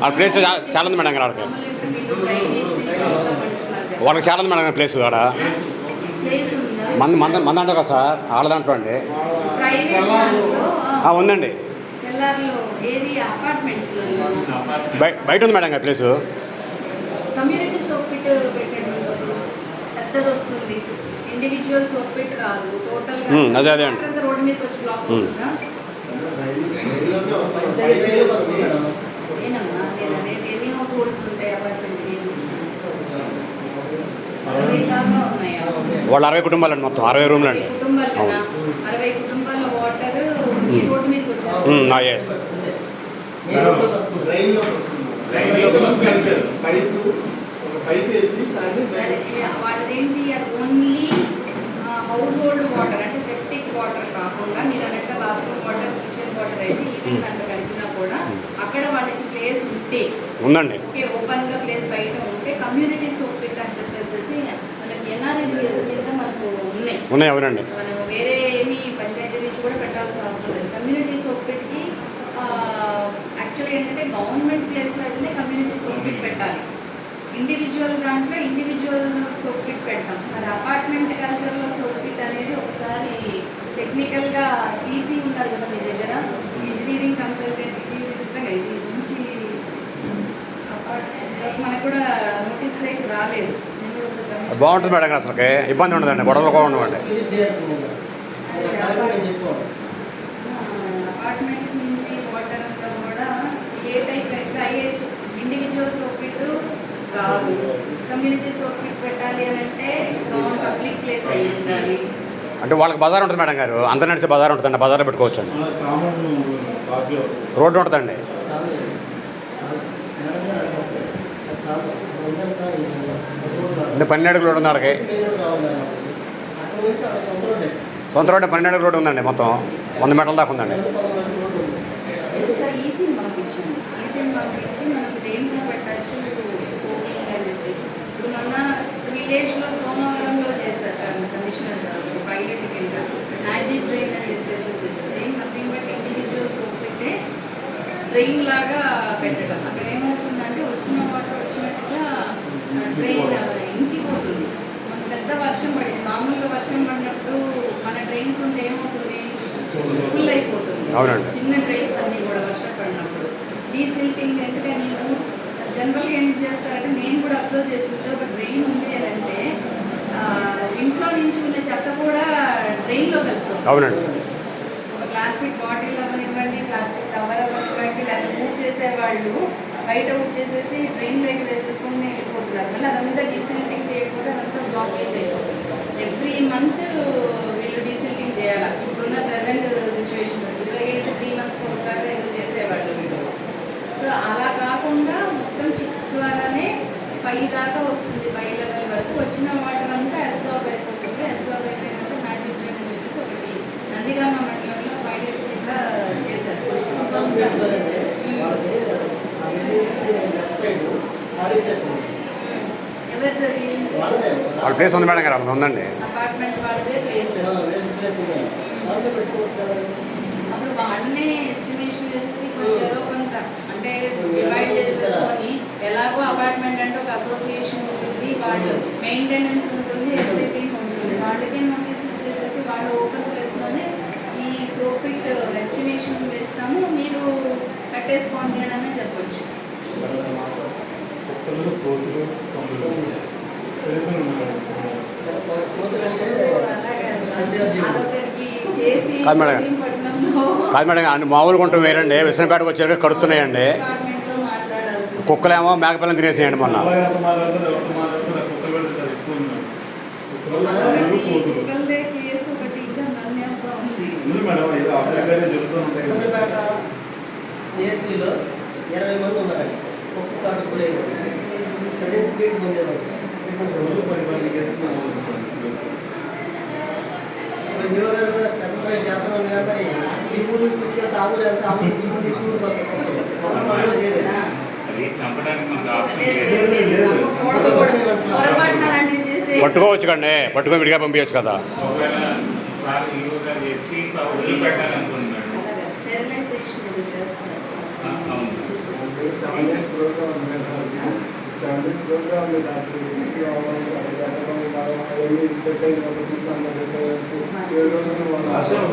ఆ ప్లేస్ చాలా ఉంది మేడం గారు వాళ్ళకి చాలా ఉంది మేడం గారు ప్లేస్ అక్కడ. మంది మంద మంది అంటారు కదా సార్ వాళ్ళ దాంట్లో అండి. ఉందండి. బయట ఉంది మేడం గారు ప్లేసు అదే, అదే అండి. వాళ్ళు అరవై కుటుంబాలు అండి మొత్తం అరవై రూమ్లు అండి. అవును. ఎస్ వాళ్ళదేంటి ఓన్లీ హౌస్ హోల్డ్ వాటర్ అంటే సెప్టిక్ వాటర్ కాకుండా మీరు అన్నట్టు బాత్రూమ్ వాటర్ కిచెన్ వాటర్ అయితే ఈవెన్ దాంట్లో కలిపినా కూడా అక్కడ వాళ్ళకి ప్లేస్ ఉంటే. ఉందండి. ఓపెన్గా ప్లేస్ బయట ఉంటే కమ్యూనిటీ సోప్ అని చెప్పేసి మనకి ఎన్ఆర్ఎజిఎస్ మీద మనకు ఉన్నాయి. ఉన్నాయి అవునండి. మనం వేరే ఏమి పంచాయతీ నుంచి కూడా పెట్టాల్సిన అవసరం లేదు. కమ్యూనిటీ సోప్ పిట్కి యాక్చువల్గా ఏంటంటే గవర్నమెంట్ ప్లేస్లో అయితేనే కమ్యూనిటీ సోప్ పిట్ పెట్టాలి. ఇండివిజువల్ దాంట్లో ఇండివిజువల్ సోప్ పెడతాం. మరి అపార్ట్మెంట్ కల్చర్లో సోప్ అనేది ఒకసారి టెక్నికల్గా ఈసీ ఉన్నారు కదా మీ దగ్గర. ఇంజనీరింగ్ కన్సల్టెంట్ మనకు కూడా నోటీస్ లైక్ రాలేదు. నేను కూడా ఒకసారి గమనించాను. బాగుంటుంది మేడం గారు అసలుకి ఇబ్బంది ఉండదండి. గొడవలు కూడా ఉండవండి. అపార్ట్మెంట్స్ నుంచి వాటర్ అంతా కూడా ఏ టైప్ పెట్టి I H individual soak pit రాదు కమ్యూనిటీ సోపిట్ పెట్టాలి అని అంటే గవర్నమెంట్ పబ్లిక్ ప్లేస్ అయి ఉండాలి. అంటే వాళ్ళకి బజార్ ఉంటుంది మేడం గారు. అంత నడిచే బజార్ ఉంటుందండి. బజార్లో పెట్టుకోవచ్చు అండి రోడ్డు ఉంటుందండి. అంటే పన్నెండు రోడ్డు ఉంది అక్కడికి సొంత రోడ్డు పన్నెండు రోడ్డు ఉందండి మొత్తం వంద మీటర్ల దాకా ఉందండి ట్రైన్ లాగా పెట్టడం ఈసీని పంపించి మనకి దేంట్లో పెట్టచ్చు సోకింగ్ అని చెప్పేసి ఇప్పుడు మొన్న విలేజ్లో సోమవరంలో చేశారు కమిషనర్ గారు పైలట్కి వెళ్ళారు మ్యాజిక్ డ్రైన్ అని చెప్పేసి చేశారు same nothing but individual soak పెట్టే డ్రైన్ లాగా పెట్టడం అక్కడ ఏమవుతుందంటే వచ్చిన వాటర్ వచ్చినట్టుగా డ్రైన్ ఇంకిపోతుంది మన పెద్ద వర్షం పడింది మామూలుగా వర్షం పడినప్పుడు మన డ్రైన్స్ ఉంటే ఏమవుతుంది ఫుల్ అయిపోతుంది. చిన్న డ్రైన్స్ అన్ని కూడా వర్షం పడినప్పుడు డీసిల్టింగ్ ఎందుకని జనరల్గా ఏం చేస్తారంటే నేను కూడా అబ్జర్వ్ చేసింది ఒక డ్రైన్ ఉంది అని అంటే ఇంట్లో నుంచి ఉన్న చెత్త కూడా డ్రైన్లో కలిసిపోతుంది. అవునండి. ఒక ప్లాస్టిక్ బాటిల్ అవ్వనివ్వండి ప్లాస్టిక్ కవర్ అవ్వనివ్వండి లేదా ఊడ్ చేసేవాళ్ళు బయట ఊడ్ చేసేసి డ్రైన్లోకి వేసేసుకుని వెళ్ళిపోతున్నారు. మళ్ళీ అదంతా డీసిల్టింగ్ చేయకపోతే అదంతా బ్లాకేజ్ అయిపోతుంది. ఎవ్రీ మంత్ వీళ్ళు డీసిల్టింగ్ చేయాలి ఇప్పుడున్న ప్రజెంట్ సిచ్యువేషన్ ఇలాగే త్రీ మంత్స్కి ఒకసారి ఏదో చేసేవాళ్ళు వీళ్ళు సో అలా కాకుండా మొత్తం చిప్స్ ద్వారానే పై దాకా వస్తుంది పై లెవెల్ వరకు. వచ్చిన వాటర్ అంతా అబ్జార్బ్ అయిపోతుంది. అబ్జార్బ్ అయిపోయినాక మ్యాజిక్ డ్రైన్ అని చెప్పేసి ఒకటి నందిగామ మండలంలో పైలట్ కింద చేశారు. వాళ్ళ ప్లేస్ ఉంది మేడం గారు అక్కడ ఉందండి. అపార్ట్మెంట్ వాళ్ళదే ప్లేస్ అప్పుడు వాళ్ళనే ఎస్టిమేషన్ చేసేసి కొంచెం కొంత అంటే డివైడ్ చేసేసుకొని ఎలాగో అపార్ట్మెంట్ అంటే ఒక అసోసియేషన్ ఉంటుంది వాళ్ళు మెయింటెనెన్స్ ఉంటుంది ఎవ్రీథింగ్ ఉంటుంది. వాళ్ళకే నోటీస్ ఇచ్చేసేసి వాళ్ళు ఓపెన్ ప్లేస్లోనే ఈ సోపిట్ ఎస్టిమేషన్ వేస్తాము. మీరు కట్టేసుకోండి అని చెప్పొచ్చు. కాదు మేడం. కాదు మేడం మామూలుగా ఉంటాం వేరండి. విశ్వపేటకు వచ్చాక కడుతున్నాయండి. కుక్కలేమో మేకపిల్లని తినేసినాయండి మొన్న. ఏసీలో ఇరవై మంది ఉన్నారండి ఒక్క కాడు గురైన ప్రజెంట్ ఫీట్ పొందేవాడు రోజు పది మంది కేసులు ఇప్పుడు హీరో గారు కూడా స్పెషల్ చేస్తున్నాను కాబట్టి ఈ ఊరు తీసుకెళ్తే ఆ ఊరు వెళ్తే ఆ ఊరు నుంచి మళ్ళీ ఈ ఊరు పట్టుకోవచ్చు కండి పట్టుకొని విడిగా పంపించచ్చు కదా ఒకవేళ